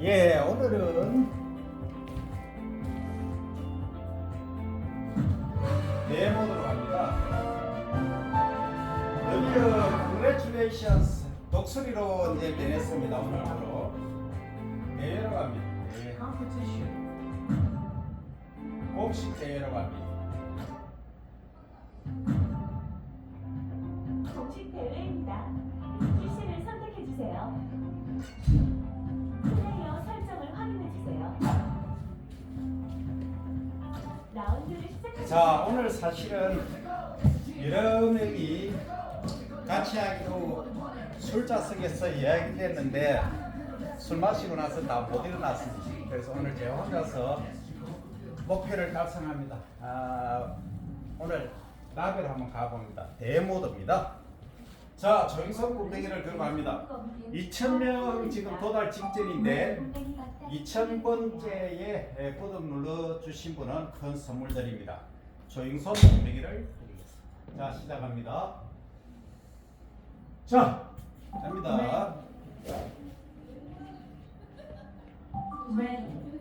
예, 오늘은 데모로 갑니다. 드디어 congratulations 독수리로 이제 변했습니다 오늘부로 대회로 갑니다. 대회. 곡식 대회로 갑니다. 자 오늘 사실은 여러분이 같이 하기로 술자 석에서 이야기 됐는데 술 마시고 나서 다 못 일어났습니다. 그래서 오늘 제가 혼자서 목표를 달성합니다. 아, 오늘 라벨 한번 가봅니다. 대모드입니다. 자 조인성 군뱅이를 들고 갑니다. 2,000명 지금 도달 직전인데 2,000번째에 구독 눌러주신 분은 큰 선물 드립니다. 조잉손 군뱅이를 드리겠습니다. 자 시작합니다. 자 갑니다. 들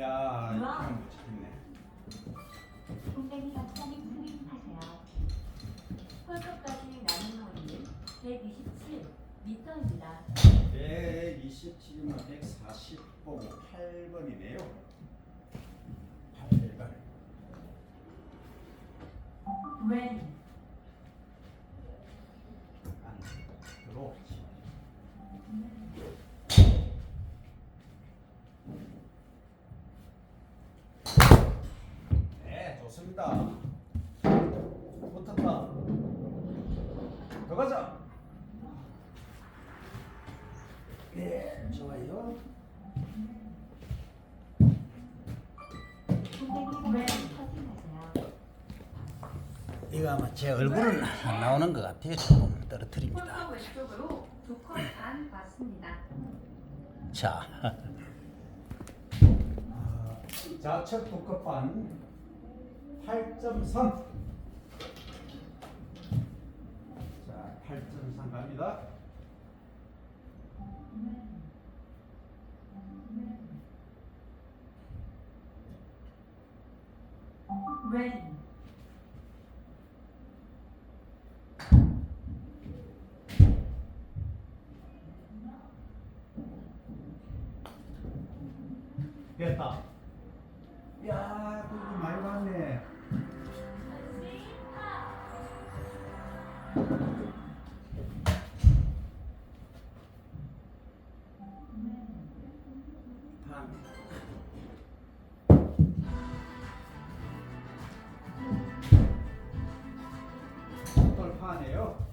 야 이거 참 멋있네. 공댕이 박사님 승인하세요. 홀컵까지 나는 거리는 127m입니다. 127만 140번 8번이네요. 8번. 안 이거 아마 제 얼굴은 안 나오는 것 같아요. 조금 떨어뜨립니다. 홀컵 왼쪽으로 두컵반 맞습니다. 자, 좌측 두컵반 8.3. 자, 8.3 갑니다. 됐 돌파네요.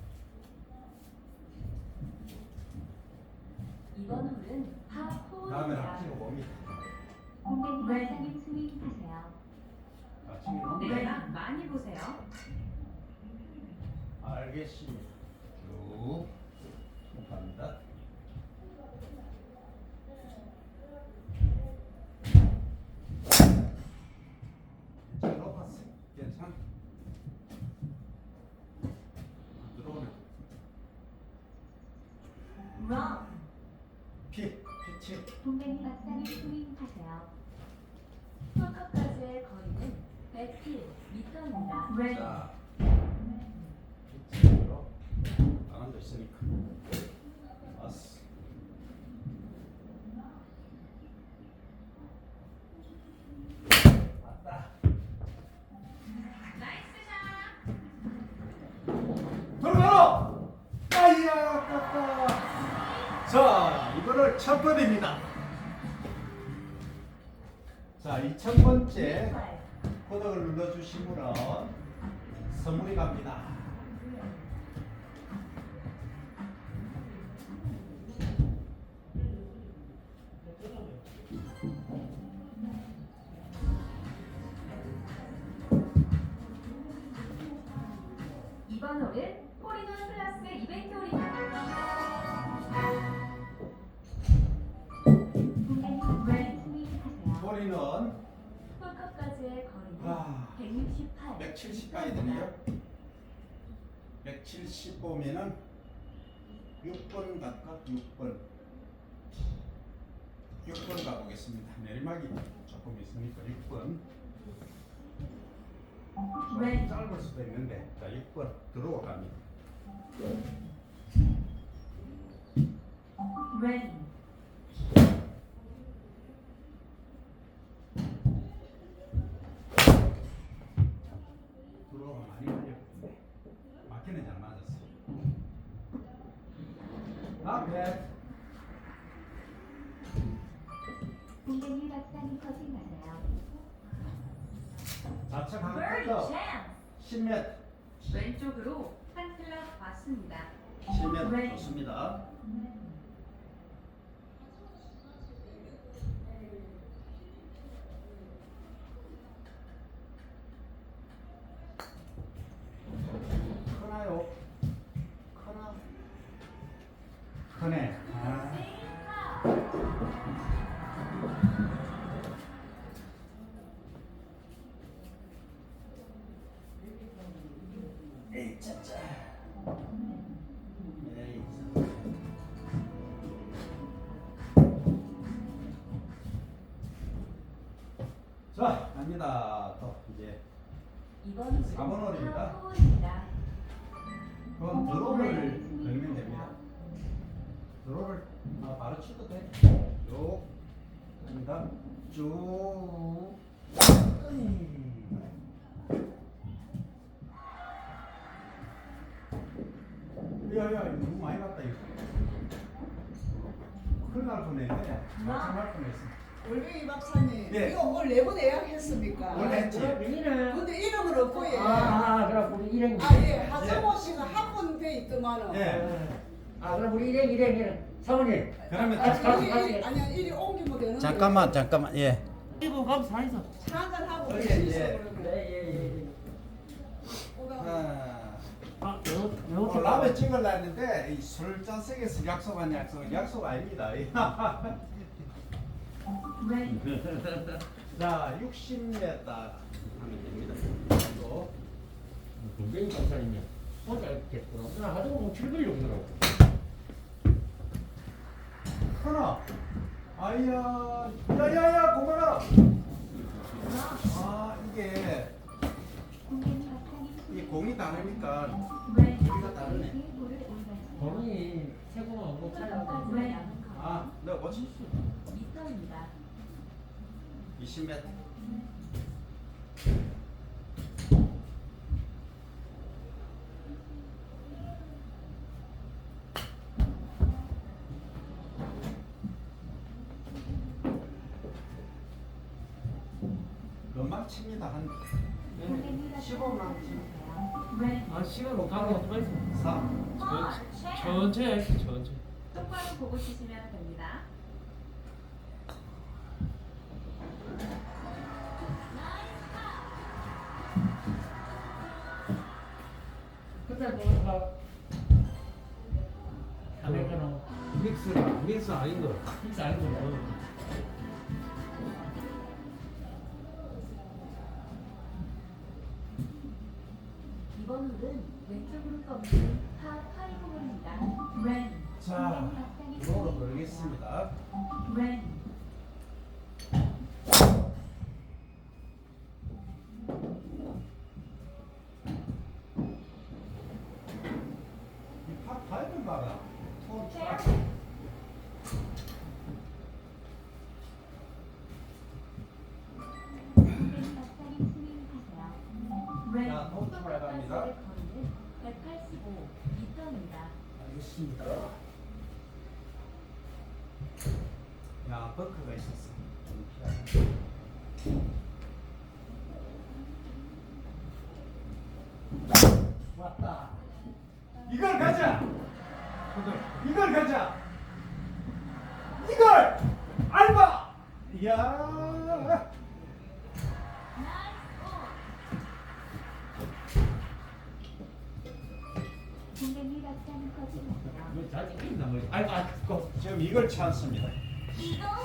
이번 홀은 파4입니다. 다음에 합치고 봅니다. 공댕이 박사님 승인하세요. 아, 지금 네, 많이 보세요. 알겠습니다. 쭉 107m입니다. 자, 피치로 안 앉아 있으니까. 왔어. 왔다. 들어가라! 아이야, 아깝다. 자, 이거를 첫 번입니다. 자, 2,000번째 구독을 눌러주신 분은 선물이 갑니다. 이번 홀은 홀인원 플러스 이벤트 홀입니다. 승인하 플러스의 거리는 아, 168. 170 가야 되네요. 170 보면은 6번 갈까? 6번. 6번 가보겠습니다. 내리막이 조금 있으니까 6번. 좀 짧을 수도 있는데, 자 6번 들어와 갑니다. 레인. 들어와 많이 걸렸는데 막히는 잘 맞았어. 앞에 공격이 박상이 커진다네요. 좌측 한 Birdie 클럽 chance. 10m, 왼쪽으로 한 클럽 왔습니다. 10m 네. 좋습니다. 크네. 아. 에이 짜짜. 에이. 자, 갑니다. 또 이제 이번 사번 홀입니다. 홀입니다. 그건 드로 쭉. 야야 너무 많이 갔다 이거. 큰일 날 뻔했네. 마찬할 뻔했어. 원래 이 박사님 예. 이거 오늘 네번 예약했습니까? 원래 했지. 이는 근데 이름은 없고 예. 아, 아 그럼 우리 일행 아 예, 하성호 씨가 한 번 돼 있더만은. 예. 아 그럼 우리 일행 일행 일행 사모님 그러면 아, 가시. 이리, 아니 이리 옮기면 되는데. 잠깐만 잠깐만 예. 이거 감 사이서 한잔 하고 예, 예. 그러면. 예예예 오다. 아. 아 요, 요 어, 라면 찍으려 했는데 이 술잔석에서 약속한 약속 약속 아닙니다. 레인. 자 60m 하면 됩니다. 또 굉장히 감사했네 혼자 이렇겠구나 나 하도 뭐 7분 정도라고 하나 아이야 야야야 고마라 아 이게 이 공이 다르니까. 우리가 다르네. 범이 못 찾아 레인. 아 내가 미터입니다. 20m 금방 칩니다 한. 공격이 15만 레인. 아 시간 못 가고 어떡하 있어 3 천천히 할게 천천히 똑바로 보고 치시면 이번 홀은 왼쪽으로 꺾는 파5홀입니다. 자, 이번으로 돌겠습니다. 랜 네. 출발합니다. 185m입니다. 알겠습니다. 야, 버크가 있었어. 왔다. 이걸 가자. 이걸 가자. 이걸 알바. 이야. 이거 잘 찍힌다 뭐 아이고 지금 이걸 찬스입니다.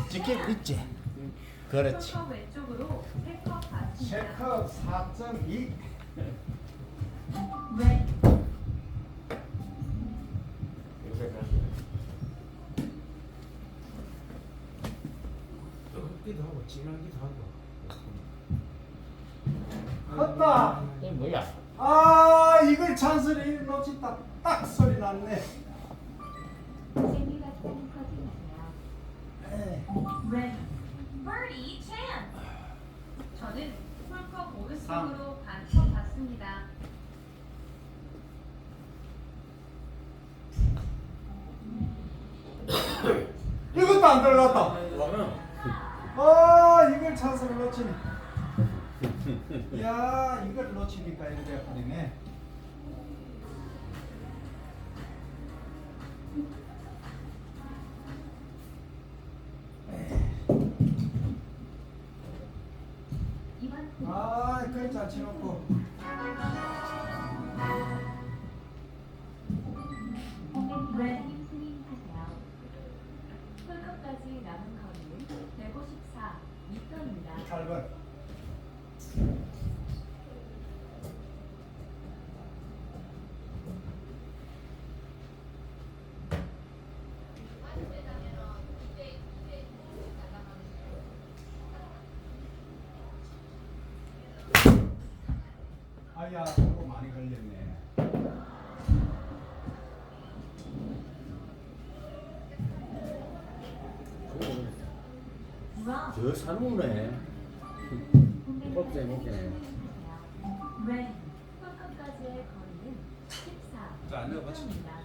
지키고 있지. 그렇지. 왼쪽으로 세컵. 체크 4.2 red, 요새 뜨겁기도 하고 진하기도 하고. 컸다 이게 뭐야? 아 이걸 찬스를 놓쳤다 딱 소리 났네. birdie. 저는 홀컵 오른쪽으로 반컵 받습니다. 이것도 안 들어갔다 아잘 치놓고 154m입니다. 8번 아야 그거 많이 걸렸네 와, 저 산후네. 껍질 먹게. red 홀컵까지의 거리는 14. 자, 넣어보자. m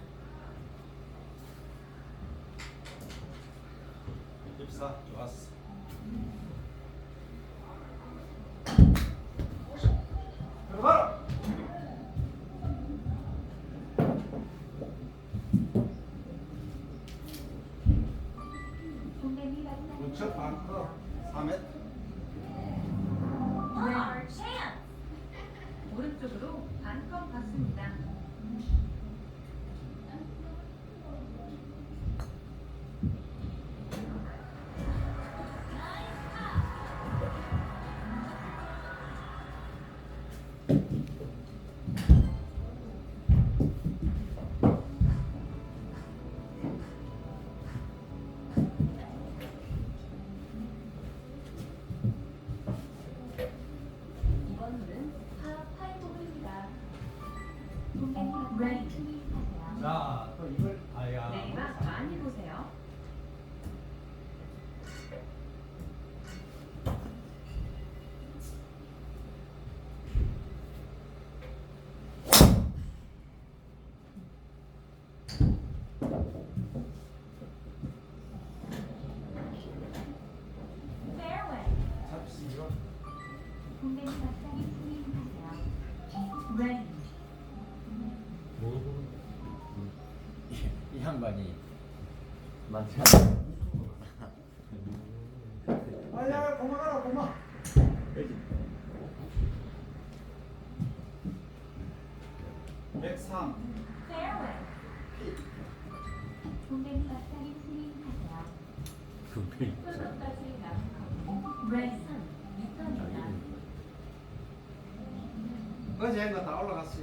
아야 고마 가라 고마 Red 3m입니다. 어제 한거 다 올라갔어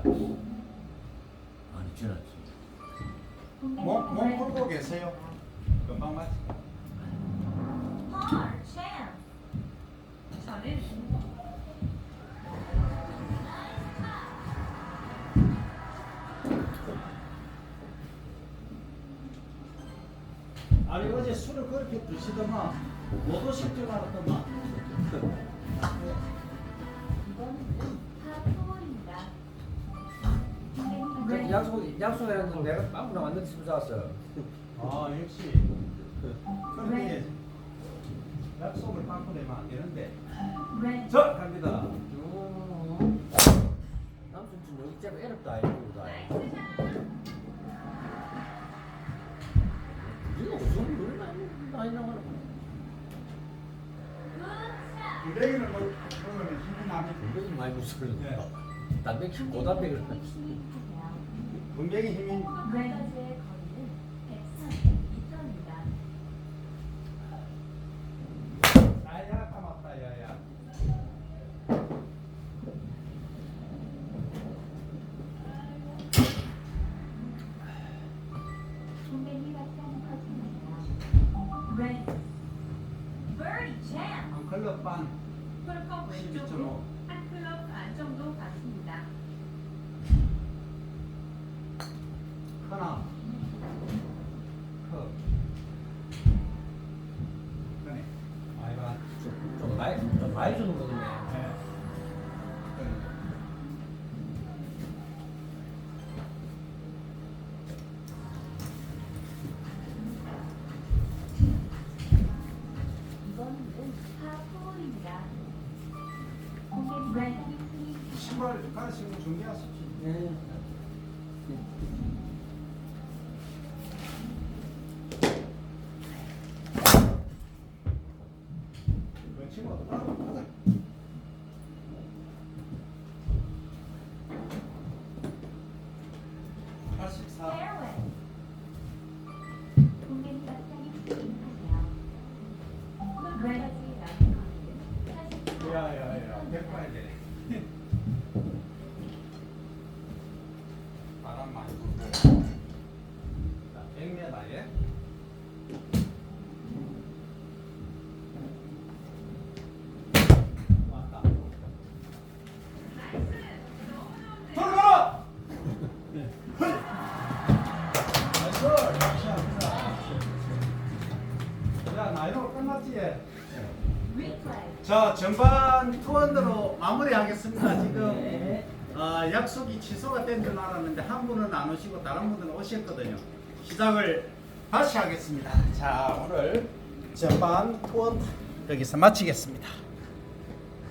아니 지났지. 몸, 몸 풀고 계세요 금방 맞지. 저는 아니 어제 술을 그렇게 드시더만 못 오실 줄 알았더만 그 약속 약속했는데 내가 빵꾸나 완전 집에 왔어. 아 역시 그렇게 약속을 바꾸려면 안 되는데. red, 자, 갑니다. 남순 좀 여기 째면 애롭다 이거다. 이거 무슨 노래 많이 나가는 무대기는 뭐 그러면 힘이 나면 분명히 많이 무서워. 네. 담배 키 고담배를. 분명히 힘이 red 하나. 자 전반 투원으로 마무리하겠습니다. 지금 네. 어, 약속이 취소가 된 줄 알았는데 한 분은 안 오시고 다른 분들은 오셨거든요. 시작을 다시 하겠습니다. 자 오늘 전반 투원 여기서 마치겠습니다.